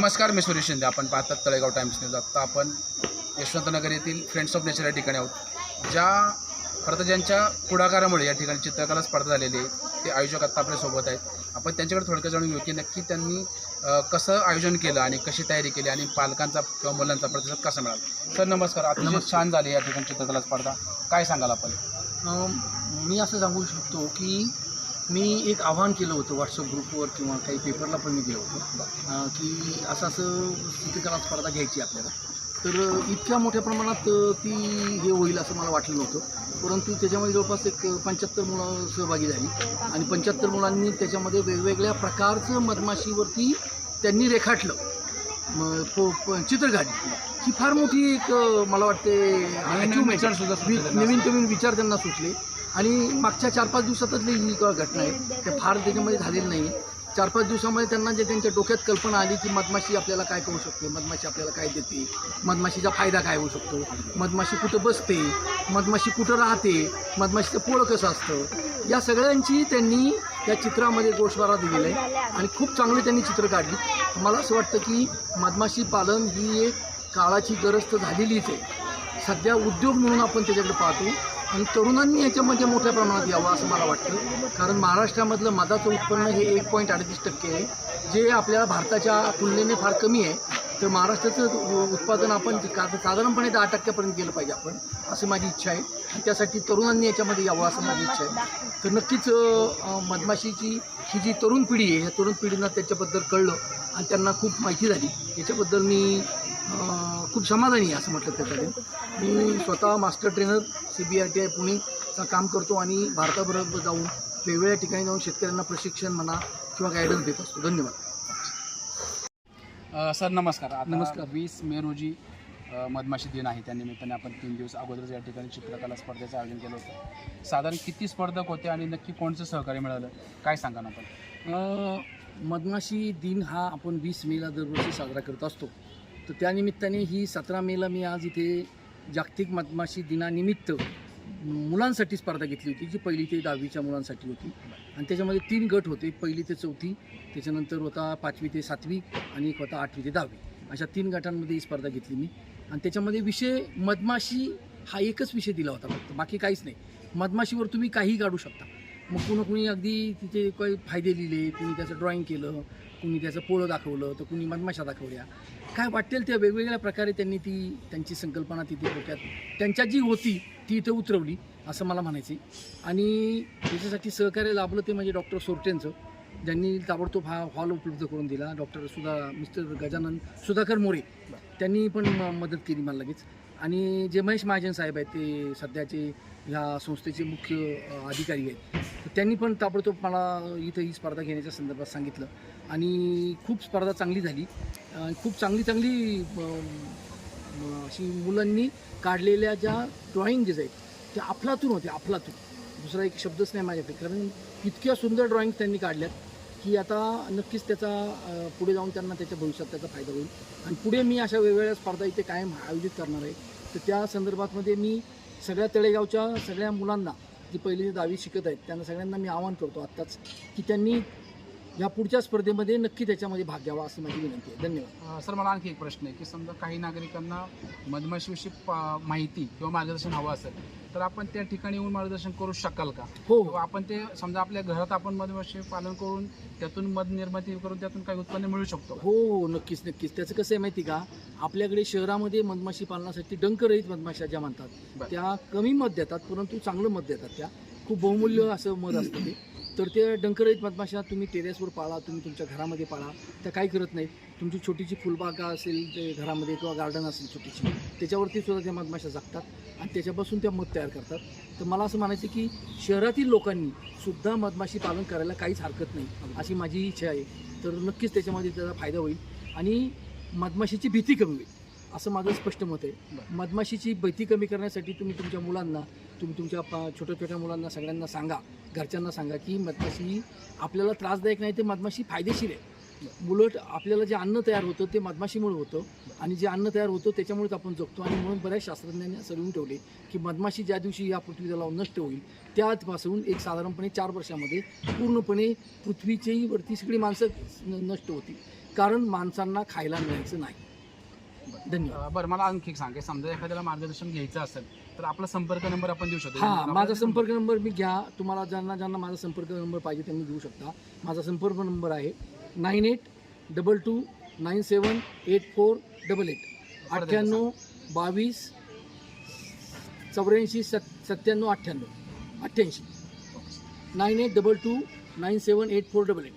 नमस्कार मी सुरेश शिंदे. आपण पाहतात तळेगाव टाइम्स न्यूज. आत्ता आपण यशवंतनगर येथील फ्रेंड्स ऑफ नेचर या ठिकाणी आहोत. ज्या खरं तर ज्यांच्या पुढाकारामुळे या ठिकाणी चित्रकला स्पर्धा झालेली आहे ते आयोजक आत्ता आपल्यासोबत आहेत. आपण त्यांच्याकडे थोडक्यात जाणून घेऊ की नक्की त्यांनी कसं आयोजन केलं आणि कशी तयारी केली आणि पालकांचा किंवा मुलांचा प्रतिसाद कसा मिळाला? सर नमस्कार. अतिशय छान झाली या ठिकाणी चित्रकला स्पर्धा काय सांगाल आपण? मी असं सांगू शकतो की मी एक आव्हान केलं होतं व्हॉट्सअप ग्रुपवर किंवा काही पेपरला पण मी दिलं होतं की असं असं चित्रकला स्पर्धा घ्यायची आपल्याला. तर इतक्या मोठ्या प्रमाणात ती हे होईल असं मला वाटलं नव्हतं. परंतु त्याच्यामध्ये जवळपास एक पंच्याहत्तर मुलं सहभागी झाली आणि पंच्याहत्तर मुलांनी त्याच्यामध्ये वेगवेगळ्या प्रकारचं मधमाशीवरती त्यांनी रेखाटलं. चित्र काढली. ही फार मोठी एक मला वाटते नवीन नवीन विचार त्यांना सुचले आणि मागच्या चार पाच दिवसातली ही घटना आहे. ते फार त्याच्यामध्ये झालेलं नाही. चार पाच दिवसामध्ये त्यांना जे त्यांच्या डोक्यात कल्पना आली की मधमाशी आपल्याला काय करू शकते मधमाशी आपल्याला काय देते मधमाशीचा फायदा काय होऊ शकतो मधमाशी कुठं बसते मधमाशी कुठं राहते मधमाशीचं पोळं कसं असतं या सगळ्यांची त्यांनी त्या चित्रामध्ये गोषवारा दिलेला आहे. आणि खूप चांगली त्यांनी चित्र काढली. मला असं वाटतं की मधमाशी पालन ही एक काळाची गरज तर झालेलीच आहे. सध्या उद्योग म्हणून आपण त्याच्याकडे पाहतो. आणि तरुणांनी याच्यामध्ये मोठ्या प्रमाणात यावं असं मला वाटतं. कारण महाराष्ट्रामधलं मधाचं उत्पन्न हे एक पॉईंट अडतीस टक्के आहे. जे आपल्या भारताच्या तुलनेने फार कमी आहे. तर महाराष्ट्राचं उत्पादन आपण का- साधारणपणे दहा टक्क्यापर्यंत गेलं पाहिजे आपण अशी माझी इच्छा आहे. आणि त्यासाठी तरुणांनी याच्यामध्ये यावं असं माझी इच्छा आहे. तर नक्कीच मधमाशीची ही जी तरुण पिढी आहे ह्या तरुण पिढींना त्याच्याबद्दल कळलं आणि त्यांना खूप माहिती झाली. याच्याबद्दल मी खूप समाधानी आहे असं म्हटलं त्याच्याकडे मी स्वतः master trainer C B R T I पुणेचं काम करतो आणि भारताबरोबर जाऊन वेगवेगळ्या ठिकाणी जाऊन शेतकऱ्यांना प्रशिक्षण म्हणा किंवा गायडन्स देत असतो. धन्यवाद. सर नमस्कार. नमस्कार. वीस मे रोजी मधमाशी दिन आहे. त्यानिमित्ताने आपण तीन दिवस अगोदरच या ठिकाणी चित्रकला स्पर्धेचं आयोजन केलं होतं. साधारण किती स्पर्धक होते आणि नक्की कोणचं सहकार्य मिळालं? काय सांगा ना आपण मधमाशी दिन हा आपण वीस मेला दरवर्षी साजरा करत असतो. तर त्यानिमित्ताने ही सतरा मेला मी आज इथे जागतिक मधमाशी दिनानिमित्त मुलांसाठी स्पर्धा घेतली होती जी पहिली ते दहावीच्या मुलांसाठी होती. आणि त्याच्यामध्ये तीन गट होते पहिली ते चौथी त्याच्यानंतर होता पाचवी ते सातवी आणि एक होता आठवी ते दहावी. अशा तीन गटांमध्ये ही स्पर्धा घेतली मी. आणि त्याच्यामध्ये विषय मधमाशी हा एकच विषय दिला होता फक्त बाकी काहीच नाही. मधमाशीवर तुम्ही काहीही काढू शकता. मग कुणी कुणी अगदी तिथे काही फायदे लिहिले कुणी त्याचं ड्रॉईंग केलं कुणी त्याचं पोळं दाखवलं तर कुणी मधमाशा दाखवल्या. काय वाटेल त्या वेगवेगळ्या प्रकारे त्यांनी ती त्यांची संकल्पना तिथे डोक्यात त्यांच्या जी होती ती इथं उतरवली असं मला म्हणायचं आहे आणि त्याच्यासाठी सहकार्य लाभलं ते म्हणजे डॉक्टर सोरटेंचं. ज्यांनी ताबडतोब हा हॉल उपलब्ध करून दिला. डॉक्टर सुधा मिस्टर गजानन सुधाकर मोरे त्यांनी पण म- मदत केली मला लगेच. आणि जे महेश महाजन साहेब आहेत ते सध्याचे ह्या संस्थेचे मुख्य अधिकारी आहेत. तर त्यांनी पण ताबडतोब मला इथं ही स्पर्धा घेण्याच्या संदर्भात सांगितलं. आणि खूप स्पर्धा चांगली झाली. खूप चांगली चांगली अशी मुलांनी काढलेल्या ज्या ड्रॉइंग आहेत त्या अफलातून होत्या अफलातून. दुसरा एक शब्दच नाही माझ्याकडे कारण इतक्या सुंदर ड्रॉइंग त्यांनी काढल्यात की आता नक्कीच त्याचा पुढे जाऊन त्यांना त्याच्या भविष्यात त्याचा फायदा होईल. आणि पुढे मी अशा वेगवेगळ्या स्पर्धा इथे कायम आयोजित करणार आहे. तर त्या संदर्भातमध्ये मी सगळ्या तळेगावच्या सगळ्या मुलांना जी पहिली दहावी शिकत आहेत त्यांना सगळ्यांना मी आवाहन करतो आत्ताच की त्यांनी या पुढच्या स्पर्धेमध्ये नक्की त्याच्यामध्ये भाग घ्यावा असं माझी विनंती आहे. धन्यवाद. सर मला आणखी एक प्रश्न आहे की समजा काही नागरिकांना मधमाशीविषयी पा- माहिती किंवा मार्गदर्शन हवं असेल तर आपण त्या ठिकाणी येऊन मार्गदर्शन करू शकाल का? हो. किंवा आपण ते समजा आपल्या घरात आपण मधमाशी पालन करून त्यातून मध निर्मिती करून त्यातून काही उत्पन्न मिळू शकतो हो हो नक्कीच नक्कीच. त्याचं कसं आहे माहिती का? आपल्याकडे शहरामध्ये मधमाशी पालनासाठी डंकरहित मधमाशा ज्या म्हणतात बरं. त्या कमी मध देतात परंतु चांगलं मध देतात त्या. खूप बहुमूल्य असं मध असतं ते. तर ते डंकरहित मधमाशा तुम्ही टेरेसवर पाळा तुम्ही तुमच्या घरामध्ये पाळा. त्या काही करत नाहीत. तुमची छोटीशी फुलबागा असेल ते घरामध्ये किंवा गार्डन असेल छोटीशी त्याच्यावरती सुद्धा त्या मधमाशा जगतात आणि त्याच्यापासून त्या मध तयार करतात. तर मला असं म्हणायचं की शहरातील लोकांनी सुद्धा मधमाशी पालन करायला काहीच हरकत नाही अशी माझी इच्छा आहे. तर नक्कीच त्याच्यामध्ये त्याचा फायदा होईल आणि मधमाशीची भीती कमी होईल असं माझं स्पष्ट मत आहे. मधमाशीची भीती कमी करण्यासाठी तुम्ही तुमच्या मुलांना तुम्ही तुमच्या छोट्या छोट्या मुलांना सगळ्यांना सांगा. घरच्यांना सांगा की मधमाशी आपल्याला त्रासदायक नाही ते मधमाशी फायदेशीर आहे. उलट आपल्याला जे अन्न तयार होतं ते मधमाशीमुळे होतं. आणि जे अन्न तयार होतं त्याच्यामुळेच आपण जगतो. आणि म्हणून बऱ्याच शास्त्रज्ञांनी असं लिहून ठेवले की मधमाशी ज्या दिवशी या पृथ्वीला नष्ट होईल त्यापासून एक साधारणपणे चार वर्षामध्ये पूर्णपणे पृथ्वीच्याही वरती सगळी माणसं न- नष्ट होतील. कारण माणसांना खायला मिळायचं नाही. धन्यवाद. बरं मला आणखी एक सांगा. समजा एखाद्याला मार्गदर्शन घ्यायचं असेल तर आपला संपर्क नंबर आपण देऊ शकतो. हा माझा संपर्क नंबर मी घ्या. तुम्हाला ज्यांना ज्यांना माझा संपर्क नंबर पाहिजे त्यांनी घेऊ शकता. माझा संपर्क नंबर आहे nine eight double two nine seven eight four double eight. अठ्ठ्याण्णव बावीस चौऱ्याऐंशी सत् सत्त्याण्णव अठ्ठ्याण्णव. अठ्ठ्याऐंशी. Nine eight double two nine seven eight four double eight.